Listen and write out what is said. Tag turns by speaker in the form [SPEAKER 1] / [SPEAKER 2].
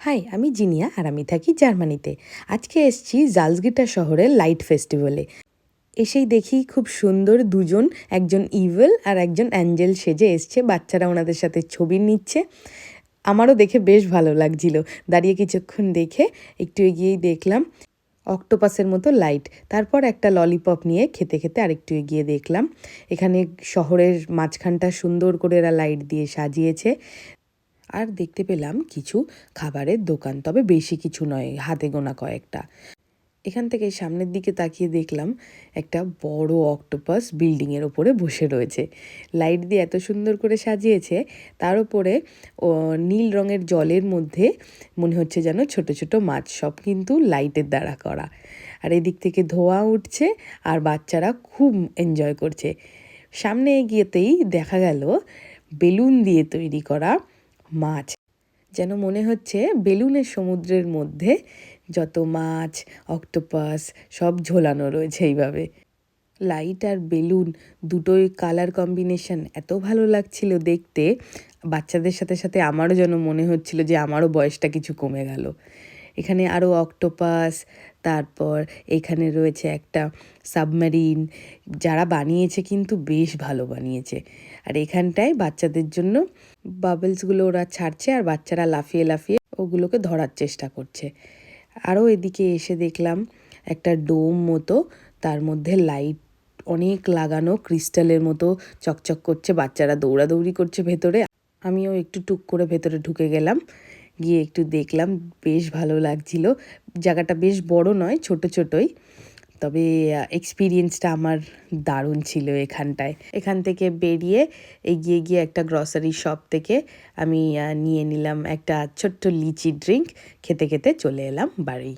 [SPEAKER 1] High, আমি জিনিয়া আর আমি থাকি জার্মানিতে। আজকে এসছি জালসগিটা শহরের লাইট ফেস্টিভ্যালে। এসেই দেখি খুব সুন্দর দুজন, একজন ইভেল আর একজন অ্যাঞ্জেল সেজে এসছে, বাচ্চারা ওনাদের সাথে ছবি নিচ্ছে। আমারও দেখে বেশ ভালো লাগছিল। দাঁড়িয়ে কিছুক্ষণ দেখে একটু এগিয়েই দেখলাম, অক্টোপাসের মতো লাইট তারপর একটা ললিপপ নিয়ে খেতে খেতে আরেকটু এগিয়ে দেখলাম। এখানে শহরের মাঝখানটা সুন্দর করে এরা লাইট দিয়ে সাজিয়েছে। আর দেখতে পেলাম কিছু খাবারের দোকান, তবে বেশি কিছু নয়, হাতে গোনা কয়েকটা। এখান থেকে সামনের দিকে তাকিয়ে দেখলাম একটা বড় অক্টোপাস বিল্ডিংয়ের ওপরে বসে রয়েছে। লাইট দিয়ে এত সুন্দর করে সাজিয়েছে, তার উপরে নীল রঙের জলের মধ্যে মনে হচ্ছে যেন ছোট ছোট মাছ, সব কিন্তু লাইটের দ্বারা করা। আর এদিক থেকে ধোয়া উঠছে আর বাচ্চারা খুব এনজয় করছে। সামনে এগিয়েতেই দেখা গেল বেলুন দিয়ে তৈরি করা মাছ। যেন মনে হচ্ছে বেলুনের সমুদ্রের মধ্যে যত মাছ, অক্টোপাস সব ঝোলানো রয়েছে এইভাবে। লাইট আর বেলুন দুটোই কালার কম্বিনেশন এত ভালো লাগছিল দেখতে। বাচ্চাদের সাথে সাথে আমারও যেন মনে হচ্ছিল যে আমারও বয়সটা কিছু কমে গেল। এখানে আরও অক্টোপাস তারপর এখানে রয়েছে একটা সাবমেরিন যারা বানিয়েছে কিন্তু বেশ ভালো বানিয়েছে। আর এখানটায় বাচ্চাদের জন্য বাবলসগুলো ওরা ছাড়ছে আর বাচ্চারা লাফিয়ে লাফিয়ে ওগুলোকে ধরার চেষ্টা করছে। আরও এদিকে এসে দেখলাম একটা ডোম মতো, তার মধ্যে লাইট অনেক লাগানো ক্রিস্টালের মতো চকচক করছে, বাচ্চারা দৌড়াদৌড়ি করছে ভেতরে। আমিও একটু টুক করে ভেতরে ঢুকে গেলাম। গিয়ে একটু দেখলাম, বেশ ভালো লাগছিল। জায়গাটা বেশ বড় নয়, ছোট ছোটই। তবে এক্সপিরিয়েন্সটা আমার দারুণ ছিল এখানটায়। এখান থেকে বেরিয়ে এগিয়ে গিয়ে একটা গ্রসারি শপ থেকে আমি নিয়ে নিলাম একটা ছোট্ট লিচি ড্রিঙ্ক খেতে খেতে চলে এলাম বাড়ি।